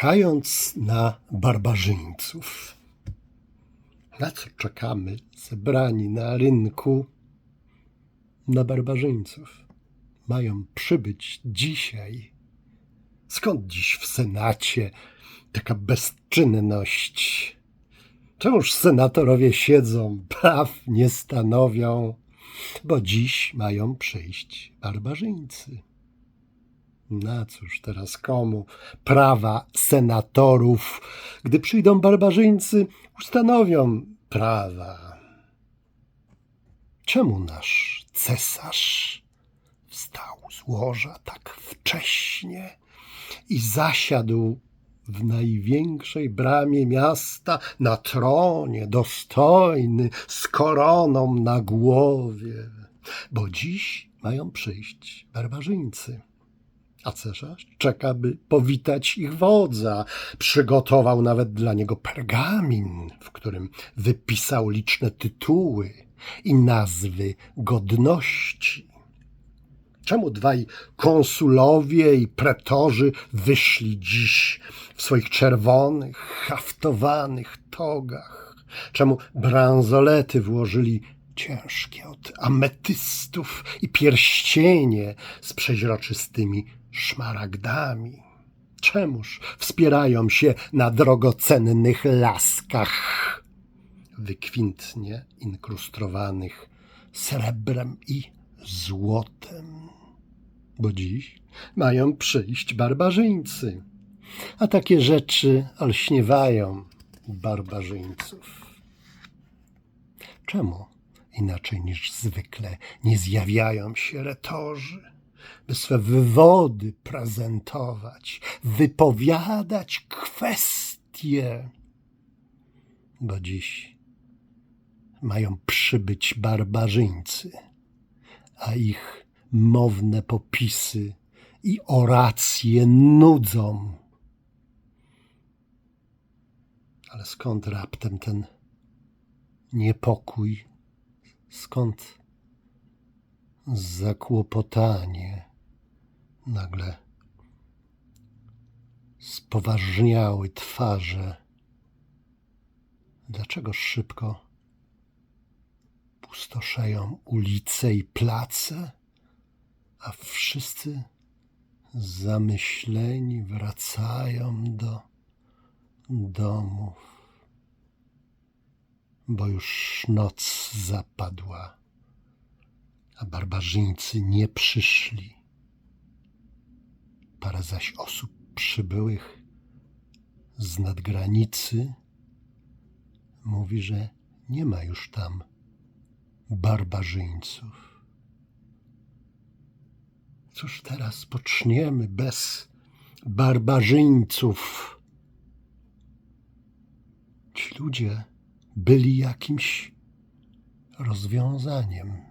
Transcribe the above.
czekając na barbarzyńców. Na co czekamy, zebrani na rynku? Na barbarzyńców. Mają przybyć dzisiaj. Skąd dziś w Senacie taka bezczynność? Czemuż senatorowie siedzą, praw nie stanowią, bo dziś mają przyjść barbarzyńcy. Na cóż teraz komu prawa senatorów, gdy przyjdą barbarzyńcy, ustanowią prawa. Czemu nasz cesarz wstał z łoża tak wcześnie i zasiadł w największej bramie miasta na tronie, dostojny, z koroną na głowie? Bo dziś mają przyjść barbarzyńcy. A cesarz czeka, by powitać ich wodza. Przygotował nawet dla niego pergamin, w którym wypisał liczne tytuły i nazwy godności. Czemu dwaj konsulowie i pretorzy wyszli dziś w swoich czerwonych, haftowanych togach? Czemu bransolety włożyli ciężkie od ametystów i pierścienie z przeźroczystymi szmaragdami? Czemuż wspierają się na drogocennych laskach, wykwintnie inkrustrowanych srebrem i złotem? Bo dziś mają przyjść barbarzyńcy, a takie rzeczy olśniewają barbarzyńców. Czemu inaczej niż zwykle nie zjawiają się retorzy, by swe wywody prezentować, wypowiadać kwestie? Bo dziś mają przybyć barbarzyńcy, a ich mowne popisy i oracje nudzą. Ale skąd raptem ten niepokój? Skąd zakłopotanie? Nagle spoważniały twarze. Dlaczego szybko pustoszeją ulice i place, a wszyscy zamyśleni wracają do domów? bo już noc zapadła, a barbarzyńcy nie przyszli. Parę zaś osób przybyłych z nadgranicy mówi, że nie ma już tam barbarzyńców. Cóż teraz poczniemy bez barbarzyńców? Ci ludzie byli jakimś rozwiązaniem.